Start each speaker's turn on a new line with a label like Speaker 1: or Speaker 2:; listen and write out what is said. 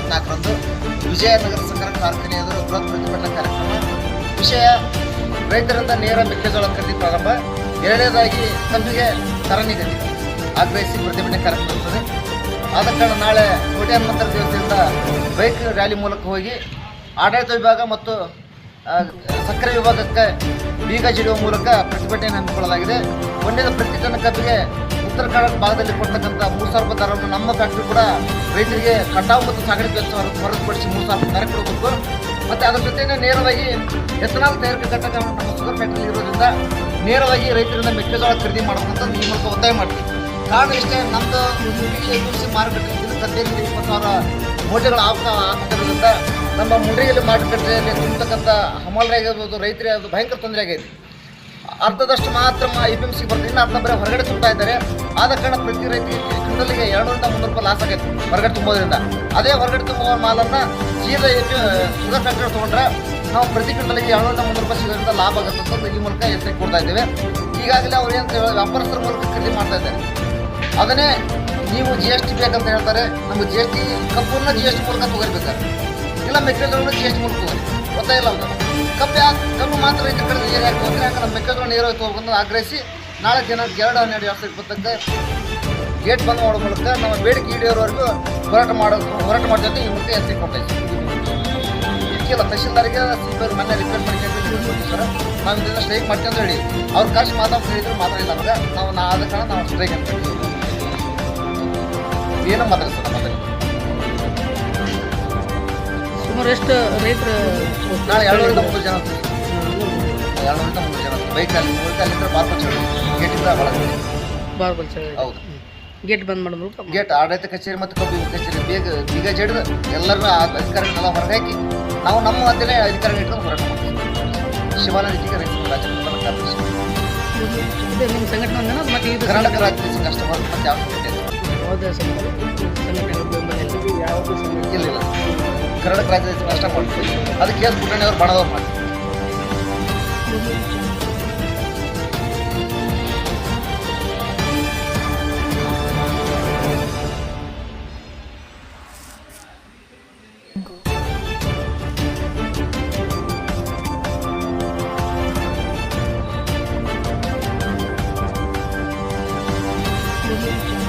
Speaker 1: ಇಪ್ಪತ್ನಾಲ್ಕರಂದು ವಿಜಯನಗರ ಸಕ್ಕರೆ ಕಾರ್ಖಾನೆ ಎದುರು ಬೃಹತ್ ಪ್ರತಿಭಟನಾ ಕಾರ್ಯಕ್ರಮ. ವಿಷಯ ರೈತರಿಂದ ನೇರ ಮೆಕ್ಕೆಜೋಳ ಖರೀದಿ ಪ್ರಾರಂಭ. ಎರಡನೇದಾಗಿ ಕಬ್ಬಿಗೆ ತರ ನಿಗದಿ ಆಗ್ರಹಿಸಿ ಪ್ರತಿಭಟನೆ ಕಾರ್ಯಕ್ರಮ ಇರ್ತದೆ. ಆದ ಕಾರಣ ನಾಳೆ ಕೋಟೆ ಹನುಮಂತರ ದೇವಸ್ಥಾನದಿಂದ ಬೈಕ್ ರ್ಯಾಲಿ ಮೂಲಕ ಹೋಗಿ ಆಡಳಿತ ವಿಭಾಗ ಮತ್ತು ಸಕ್ಕರೆ ವಿಭಾಗಕ್ಕೆ ಬೀಗ ಜಿಡುವ ಮೂಲಕ ಪ್ರತಿಭಟನೆ ಹಮ್ಮಿಕೊಳ್ಳಲಾಗಿದೆ. ಒಂದೇದ ಪ್ರತಿಟನ ಕಬ್ಬಿಗೆ ಉತ್ತರ ಕನ್ನಡ ಭಾಗದಲ್ಲಿ ಕೊಡ್ತಕ್ಕಂಥ ಮೂರು ಸಾವಿರ ರೂಪಾಯಿ ದರವನ್ನು ನಮ್ಮ ಫ್ಯಾಕ್ಟ್ರಿ ಕೂಡ ರೈತರಿಗೆ ಕಟಾವು ಮತ್ತು ಸಾಗಣೆ ಕೆಲಸ ಹೊರ- ಹೊರತುಪಡಿಸಿ ಮೂರು ಸಾವಿರ ದರ ಕೊಡಬೇಕು. ಮತ್ತು ಅದರ ಜೊತೆನೇ ನೇರವಾಗಿ ಎಥನಾಲ್ ತಯಾರಿಕೆ ಘಟಕ ನಮ್ಮ ಶುಗರ್ ಫ್ಯಾಕ್ಟ್ರಿ ಇರೋದ್ರಿಂದ ನೇರವಾಗಿ ರೈತರಿಂದ ಮೆಕ್ಕೆಜೋಳ ಖರೀದಿ ಮಾಡಬೇಕಂತ ಈ ಮೂಲಕ ಒತ್ತಾಯ ಮಾಡ್ತೀವಿ. ಕಾರಣ ಇಷ್ಟೇ ನಮ್ಮದು ಎಪಿಎಂಸಿ ಮಾರುಕಟ್ಟೆ ಹದಿನೈದು ಇಪ್ಪತ್ತು ಸಾವಿರ ಮೂಟೆಗಳು ಆಪ್ತ ಆಗ್ತಿರೋದ್ರಿಂದ ನಮ್ಮ ಮುಂಡಿಯಲ್ಲಿ ಮಾರುಕಟ್ಟೆಯಲ್ಲಿ ತುಂಬತಕ್ಕಂಥ ಹಮಾಲರೇ ಆಗಿರ್ಬೋದು ರೈತರೇ ಅದು ಭಯಂಕರ ತೊಂದರೆ ಆಗೈತಿ. ಅರ್ಧದಷ್ಟು ಮಾತ್ರ ಎ ಪಿ ಎಂ ಸಿ ಬರ್ತದೆ ಇನ್ನು ಅರ್ಧ ಬರೀ ಹೊರಗಡೆ ತುಂಬ್ತಾ ಇದ್ದಾರೆ. ಆದ ಕಾರಣ ಪ್ರತಿ ರೈತರಿಗೆ ಕ್ವಿಂಟಲ್ಗೆ ಎರಡರಿಂದ ಮುನ್ನೂರು ರೂಪಾಯಿ ಲಾಸ್ ಆಗೈತೆ ಹೊರಗಡೆ ತುಂಬೋದ್ರಿಂದ. ಅದೇ ಹೊರಗಡೆ ತುಂಬುವ ಮಾಲನ್ನು ಸೀದಾ ಎ ಪಿ ಶುಗರ್ ತೊಗೊಂಡ್ರೆ ನಾವು ಪ್ರತಿ ಕ್ವಿಂಟಲ್ಗೆ ಎರಡರಿಂದ ಮುನ್ನೂರು ರೂಪಾಯಿ ಸಿಗೋದ್ರಿಂದ ಲಾಭ ಆಗುತ್ತೆ ಅಂತ ಈ ಮೂಲಕ ಎಚ್ಚರಿಕೆ ಕೊಡ್ತಾ ಇದ್ದೇವೆ. ಈಗಾಗಲೇ ಅವ್ರು ಏನು ವ್ಯಾಪಾರಸ್ಥರ ಮೂಲಕ ಖರೀದಿ ಮಾಡ್ತಾ ಇದ್ದಾರೆ. ಅದನ್ನೇ ನೀವು ಜಿ ಎಸ್ ಟಿ ಬೇಕಂತ ಹೇಳ್ತಾರೆ. ನಮ್ಮ ಜಿ ಎಸ್ ಟಿ ಕಬ್ಬನ್ನ ಜಿ ಎಸ್ ಟಿ ಮೂಲಕ ತಗೋರ್ಬೇಕಾರೆ. ಇಲ್ಲ ಮೆಕ್ಕೆಜೋಳನ ಜಿ ಎಸ್ ಟಿ ಮೂಲಕ ತಗೋರಿ. ಗೊತ್ತೇ ಇಲ್ಲ ಅಂತ. ಕಬ್ಬು ಯಾಕೆ ಮಾತ್ರ ರೈತರ ಕಡೆ ನೀರು ಯಾಕೆ ಹೋದ್ರೆ ಯಾಕಂದ್ರೆ ನಮ್ಮ ಮೆಕ್ಕೆಜೋಳ ಹಾಕಿ ತಗೋಬೇಕಂತ ಆಗ್ರಹಿಸಿ ನಾಳೆ ದಿನ ಎರಡು ಹನ್ನೆರಡು ಎರಡು ಸಾವಿರದ ಇಪ್ಪತ್ತಕ್ಕೆ ಗೇಟ್ ಬಂದ್ ಮಾಡೋ ಮೂಲಕ ನಮ್ಮ ಬೇಡಿಕೆ ಈಡೇರೋವರೆಗೂ ಹೋರಾಟ ಮಾಡೋದು ಹೋರಾಟ ಮಾಡ್ತೀವಿ ಈ ಮುಂದೆ ಎತ್ತಿ ಇದ್ದೀವಿ ಇದಕ್ಕೆಲ್ಲ ತಹಶೀಲ್ದಾರಿಗೆ ಸಿಬ್ಬರು ಮನೆ ರಿಪೇರ್ ಮಾಡ್ಕೊಂಡು ಸರ್. ನಾವು ಇದನ್ನು ಸ್ಟ್ರೈಕ್ ಮಾಡ್ತೀವಿ ಅಂತ ಹೇಳಿ. ಅವ್ರ ಕಾಶಿ ಮಾತಾಡ್ ಹೇಳಿದ್ರು ಮಾತಾಡಿಲ್ಲ ಅಂದ್ರೆ ನಾವು ನಾ ಆದ ಕಾರಣ ನಾವು ಸ್ಟ್ರೈಕ್ ಅಂತ ಏನೋ ಮಾತಾಡಿ ಸರ್ ಮಾತಾಡಿ.
Speaker 2: ಸುಮಾರು ಎಷ್ಟು ರೈತರು
Speaker 1: ನಾಳೆ ಎರಡೂರಿಂದ ಮೂರು ಜನ. ಎರಡೂರಿಂದ ಮೂರು ಜನ. ಬೈಕಲ್ಲಿ ಬಾರ್ಪಚ್ ಗೇಟಿಂದ ಒಳಗೆ
Speaker 2: ಬಾರ್ಬಲ್
Speaker 1: ಹೌದು.
Speaker 2: ಗೇಟ್ ಬಂದ್ ಮಾಡಿದ್ರು
Speaker 1: ಗೇಟ್ ಆಡಳಿತ ಕಚೇರಿ ಮತ್ತು ಕಬ್ಬು ಕಚೇರಿ. ಬೇಗ ಬೀಗ ಜಡಿದು ಎಲ್ಲರನ್ನ ಆ ಅಧಿಕಾರಿಗಳನ್ನೆಲ್ಲ ಹೊರಗೆ ಹಾಕಿ ನಾವು ನಮ್ಮ ಮಧ್ಯೆ ಅಧಿಕಾರ ಇಟ್ಕೊಂಡು ಹೋರಾಟ ಮಾಡ್ತೀವಿ ಶಿವಾನಂದ ಇಟ್ಟಿಗೆ ರೈತ ರಾಜ್ಯ
Speaker 2: ನಿಮ್ಮ ಸಂಘಟನೆ ಮತ್ತೆ ಇದು
Speaker 1: ಕರ್ನಾಟಕ ರಾಜ್ಯ ಮತ್ತೆ ಯಾವ ಸಂಘಟನೆ
Speaker 2: ಯಾವುದೇ ಸಂಘಟನೆ.
Speaker 1: ಇಲ್ಲ. ಕನ್ನಡ ರಾಜ್ಯದ ನಷ್ಟ ಮಾಡ್ತೀವಿ ಅದಕ್ಕೆ ಎಸ್ ಪುಟ್ಟಣಿ ಅವ್ರು ಬಣದವ್ರು ಮಾಡ್ತಾರೆ Thank you.